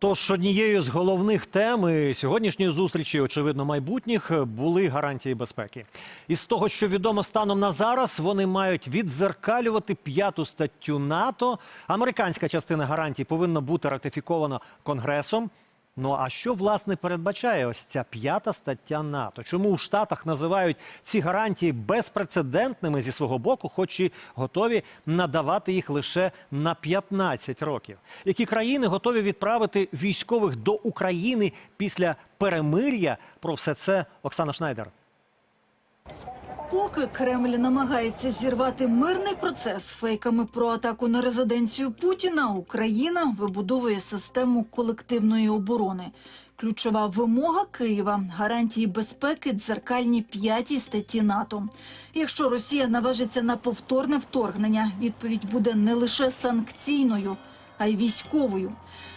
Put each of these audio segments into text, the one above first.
Тож однією з головних тем сьогоднішньої зустрічі, очевидно, майбутніх були гарантії безпеки. Із того, що відомо станом на зараз, вони мають відзеркалювати п'яту статтю НАТО. Американська частина гарантій повинна бути ратифікована Конгресом. Ну а що власне передбачає ось ця п'ята стаття НАТО? Чому у Штатах називають ці гарантії безпрецедентними зі свого боку, хоч і готові надавати їх лише на 15 років? Які країни готові відправити військових до України після перемир'я? Про все це Оксана Шнайдер. Поки Кремль намагається зірвати мирний процес фейками про атаку на резиденцію Путіна, Україна вибудовує систему колективної оборони. Ключова вимога Києва гарантії безпеки дзеркальні п'ятій статті НАТО. Якщо Росія наважиться на повторне вторгнення, відповідь буде не лише санкційною, а й військовою.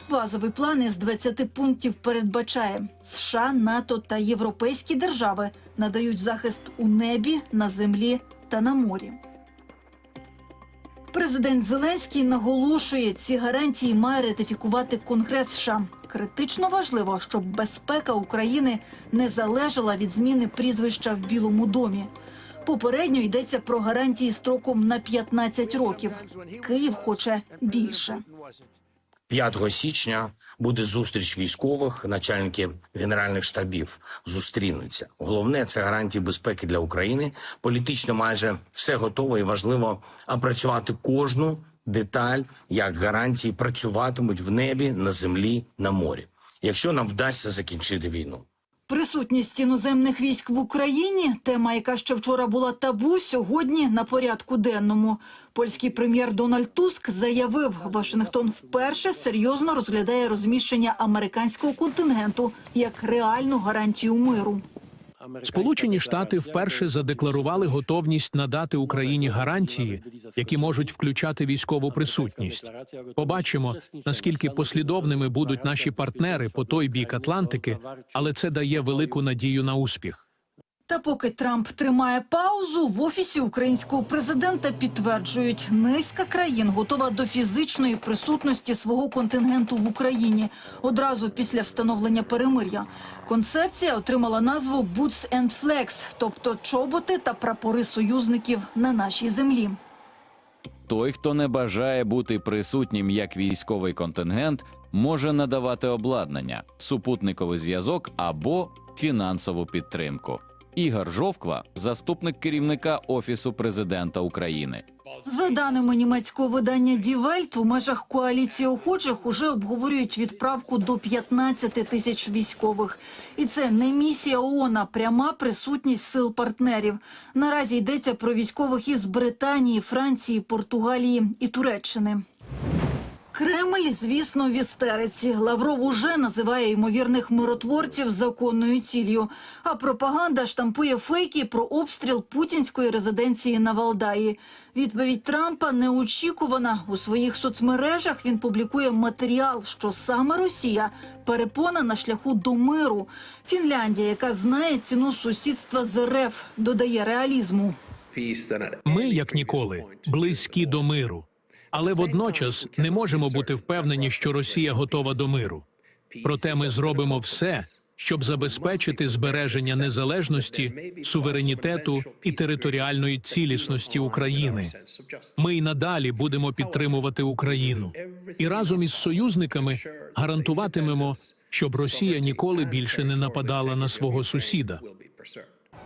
Базовий план із 20 пунктів передбачає США, НАТО та європейські держави надають захист у небі, на землі та на морі. Президент Зеленський наголошує, ці гарантії має ратифікувати Конгрес США. Критично важливо, щоб безпека України не залежала від зміни прізвища в Білому домі. Попередньо йдеться про гарантії строком на 15 років. Київ хоче більше. 5 січня буде зустріч військових, начальники генеральних штабів зустрінуться. Головне це гарантії безпеки для України. Політично майже все готово і важливо опрацювати кожну деталь, як гарантії працюватимуть в небі, на землі, на морі. Якщо нам вдасться закінчити війну. Присутність іноземних військ в Україні тема, яка ще вчора була табу, сьогодні на порядку денному. Польський прем'єр Дональд Туск заявив, Вашингтон вперше серйозно розглядає розміщення американського контингенту як реальну гарантію миру. Сполучені Штати вперше задекларували готовність надати Україні гарантії, які можуть включати військову присутність. Побачимо, наскільки послідовними будуть наші партнери по той бік Атлантики, але це дає велику надію на успіх. Та поки Трамп тримає паузу, в офісі українського президента підтверджують, низка країн готова до фізичної присутності свого контингенту в Україні одразу після встановлення перемир'я. Концепція отримала назву «Boots and Flags», тобто чоботи та прапори союзників на нашій землі. Той, хто не бажає бути присутнім як військовий контингент, може надавати обладнання, супутниковий зв'язок або фінансову підтримку. Ігор Жовква, заступник керівника Офісу президента України. За даними німецького видання Welt, у межах коаліції охочих уже обговорюють відправку до 15 тисяч військових. І це не місія ООН, а пряма присутність сил партнерів. Наразі йдеться про військових із Британії, Франції, Португалії і Туреччини. Кремль, звісно, в істериці. Лавров уже називає ймовірних миротворців законною ціллю. А пропаганда штампує фейки про обстріл путінської резиденції на Валдаї. Відповідь Трампа неочікувана. У своїх соцмережах він публікує матеріал, що саме Росія перепона на шляху до миру. Фінляндія, яка знає ціну сусідства з РФ, додає реалізму. Ми, як ніколи, близькі до миру, але водночас не можемо бути впевнені, що Росія готова до миру. Проте ми зробимо все, щоб забезпечити збереження незалежності, суверенітету і територіальної цілісності України. Ми й надалі будемо підтримувати Україну і разом із союзниками гарантуватимемо, щоб Росія ніколи більше не нападала на свого сусіда.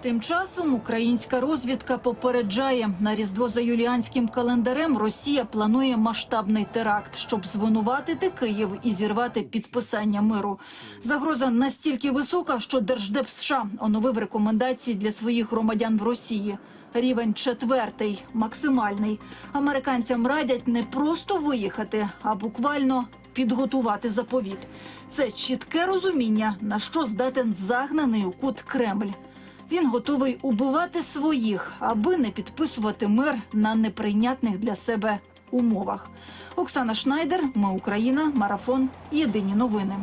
Тим часом українська розвідка попереджає на різдво за юліанським календарем. Росія планує масштабний теракт, щоб звинуватити Київ і зірвати підписання миру. Загроза настільки висока, що Держдеп США оновив рекомендації для своїх громадян в Росії. Рівень четвертий, максимальний. Американцям радять не просто виїхати, а буквально підготувати заповіт. Це чітке розуміння, на що здатен загнаний у кут Кремль. Він готовий убивати своїх, аби не підписувати мир на неприйнятних для себе умовах. Оксана Шнайдер, ми Україна, марафон. Єдині новини.